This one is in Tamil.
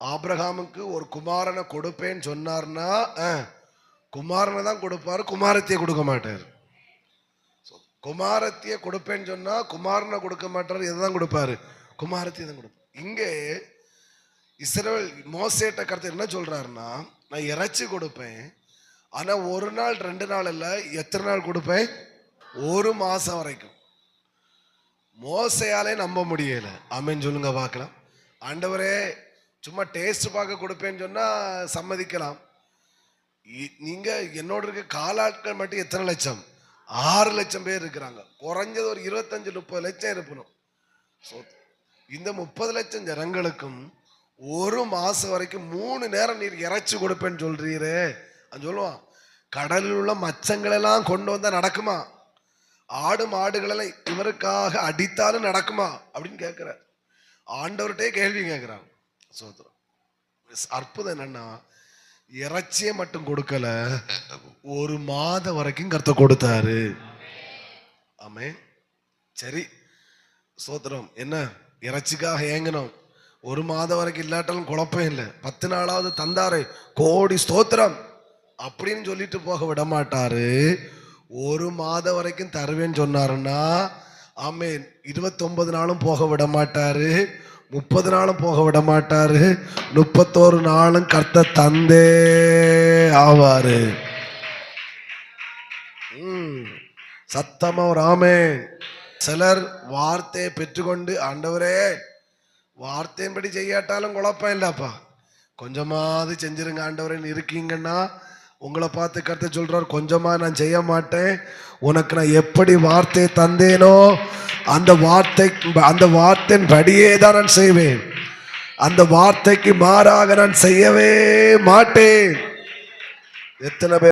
ஆப்ரஹாமுக்கு ஒரு குமாரனை கொடுப்பேன்னு சொன்னார்னா குமாரனை தான் கொடுப்பாரு குமாரத்தையே கொடுக்க மாட்டார். குமாரத்தையே கொடுப்பேன்னு சொன்னால் குமாரனை கொடுக்க மாட்டார் எதுதான் கொடுப்பாரு. குமாரத்தையே தான் கொடுப்பார். இங்கே இஸ்ரேல் மோசேட்ட கருத்து என்ன சொல்றாருன்னா நான் இறைச்சி கொடுப்பேன் ஆனால் ஒரு நாள் ரெண்டு நாள் இல்லை எத்தனை நாள் கொடுப்பேன்? ஒரு மாதம் வரைக்கும். மோசையாலே நம்ப முடியலை. ஆமென் சொல்லுங்க பார்க்கலாம். ஆண்டவரே சும்மா டேஸ்ட் பார்க்க கொடுப்பேன்னு சொன்னால் சம்மதிக்கலாம். இ- என்னோட இருக்க காலாட்கள் மட்டும் எத்தனை லட்சம்? ஆறு லட்சம் பேர் இருக்கிறாங்க. குறைஞ்சது ஒரு இருபத்தஞ்சு முப்பது லட்சம் இருப்பணும். ஸோ இந்த முப்பது லட்சம் ஜனங்களுக்கும் ஒரு மாதம் வரைக்கும் மூணு நேரம் நீர் இறைச்சி கொடுப்பேன்னு சொல்கிறீரே அது சொல்லுவான் கடலில் உள்ள மச்சங்களெல்லாம் கொண்டு வந்தால் நடக்குமா? ஆடு மாடுகளெல்லாம் இவருக்காக அடித்தாலும் நடக்குமா? அப்படின்னு கேட்குறார் ஆண்டவர்கிட்டே கேள்வி கேட்குறாங்க சோத்திரம் அற்புதம் என்னன்னா இறைச்சியை மட்டும் கொடுக்கல ஒரு மாதம் வரைக்கும் கருத்தை கொடுத்தாரு. ஆமே சரி சோத்திரம் என்ன? இறைச்சிக்காக ஏங்கணும் ஒரு மாதம் வரைக்கும் இல்லாட்டாலும் குழப்பம் இல்லை. பத்து நாளாவது தந்தாரு கோடி ஸ்தோத்திரம். அப்படின்னு சொல்லிட்டு போக விட மாட்டாரு ஒரு மாதம் வரைக்கும் தருவேன்னு சொன்னாருன்னா ஆமே இருபத்தொன்பது நாளும் போக விட மாட்டாரு முப்பது நாளும் போக விட மாட்டாரு. முப்பத்தோரு நாளும் கர்த்த தந்தே ஆவாரு. ம். சத்தமா ஒரு ஆமே சிலர் வார்த்தையை பெற்றுக்கொண்டு ஆண்டவரே வார்த்தையின்படி செய்யாட்டாலும் குழப்பம் இல்லப்பா. கொஞ்சமாவது செஞ்சிருங்க ஆண்டவரேன்னு இருக்கீங்கன்னா உங்களை பார்த்து கருத்து சொல்றார் கொஞ்சமா நான் செய்ய மாட்டேன். உனக்கு நான் எப்படி வார்த்தையை தந்தேனோ அந்த வார்த்தை அந்த வார்த்தையின் படியே தான் நான் செய்வேன். அந்த வார்த்தைக்கு மாறாக நான் செய்யவே மாட்டேன். எத்தனை பேர்